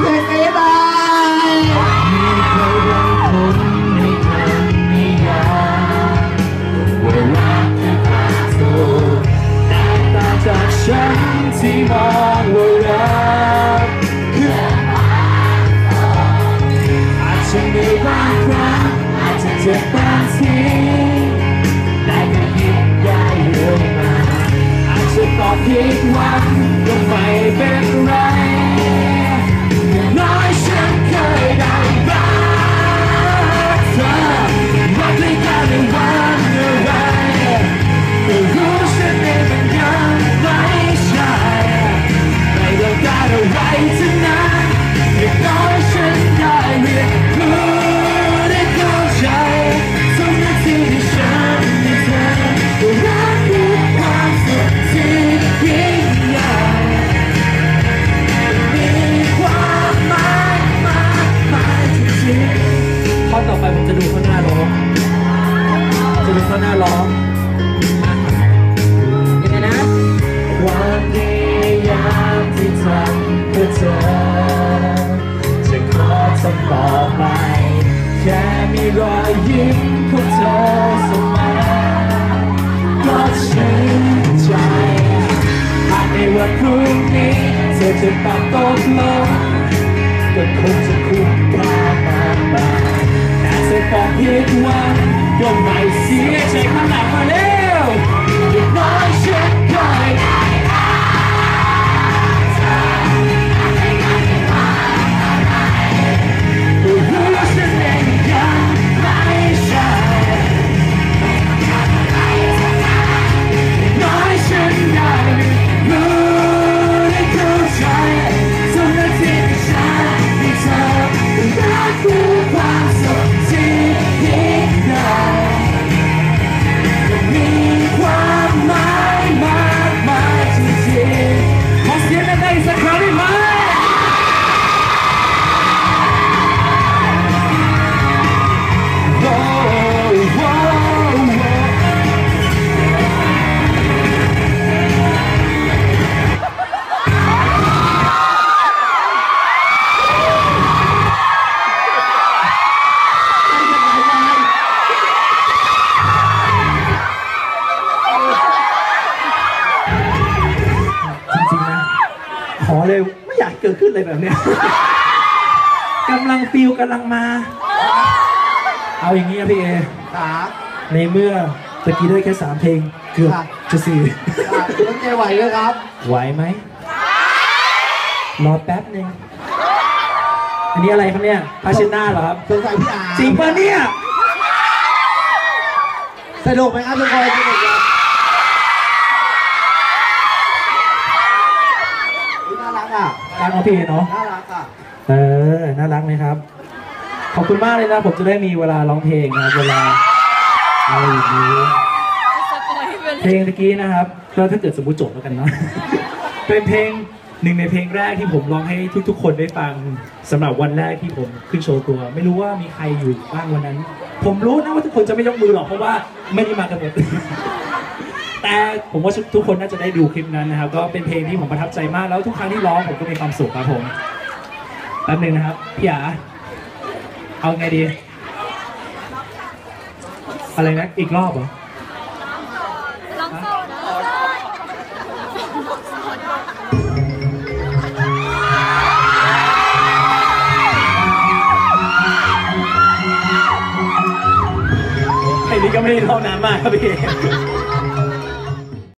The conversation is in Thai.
เพลงนี้ไปจากฉันที่มองว่ารักคืออาจจะมีบางครั้งอาจจะเจ็บบางทีแต่ก็ยิ้มไหญ่อยมาอาจจะตอบผิดวังก็ไม่ ร้องยังไงนะความพยายามที่ทำเพื่อเธอจะขอทำต่อไป แค่มีรอยยิ้มของเธอเสมอก็ชื่นใจหากในวันพรุ่งนี้เธอจะปรับตกลงก็คงจะคุ้มค่ามากมายแต่เธอบอกผิดหวังก็ไม่ อ อเลยไม่อยากเกิดขึ้นเลยแบบเนี้ยกำลังฟิลกำลังมา เอาอย่างนี้นะพี่เอขาในเมื่อตะกี้ได้แค่สามเพลงเกือบครับจะสี่ต้องใจไหวเลยครับ ไหวไหมรอแป๊บหนึ่งอันนี้อะไรครับเนี่ยพาเชดหน้าเหรอครับสงสัยพี่อาจริงปะเนี่ยสนุกไหมครับทุกคนสนุกไหม รักอะรักน้องพี่เอเนาะน่ารักอะเออน่ารักไหมครับ ขอบคุณมากเลยนะ ผมจะได้มีเวลาร้องเพลงนะครับเวลาอะไรอย่างนี้สปอยไปเลเพลยงเมื่อกี้นะครับก็ถ้าเกิดสมมติจบแล้วกันเนาะเป็นเพลงหนึ่งในเพลงแรกที่ผมร้องให้ทุกๆ คนได้ฟังสำหรับวันแรกที่ผมขึ้นโชว์ตัว ไม่รู้ว่ามีใครอยู่บ้างวันนั้น ผมรู้นะว่าทุกคนจะไม่ยกมือหรอกเพราะว่าไม่ได้มากันหมด แต่ผมว่าทุกคนน่าจะได้ดูคลิปนั้นนะครับ ก็เป็นเพลงที่ผมประทับใจมาก แล้วทุกครั้งที่ร้องผมก็มีความสุขครับผมแป๊บหนึงนะครับพี่หยาเอาไงดี อะไรนะ อีกรอบเหรอลองโซ่นะไอ้นี่ก็ไม่ได้เท่านานมากครับพี่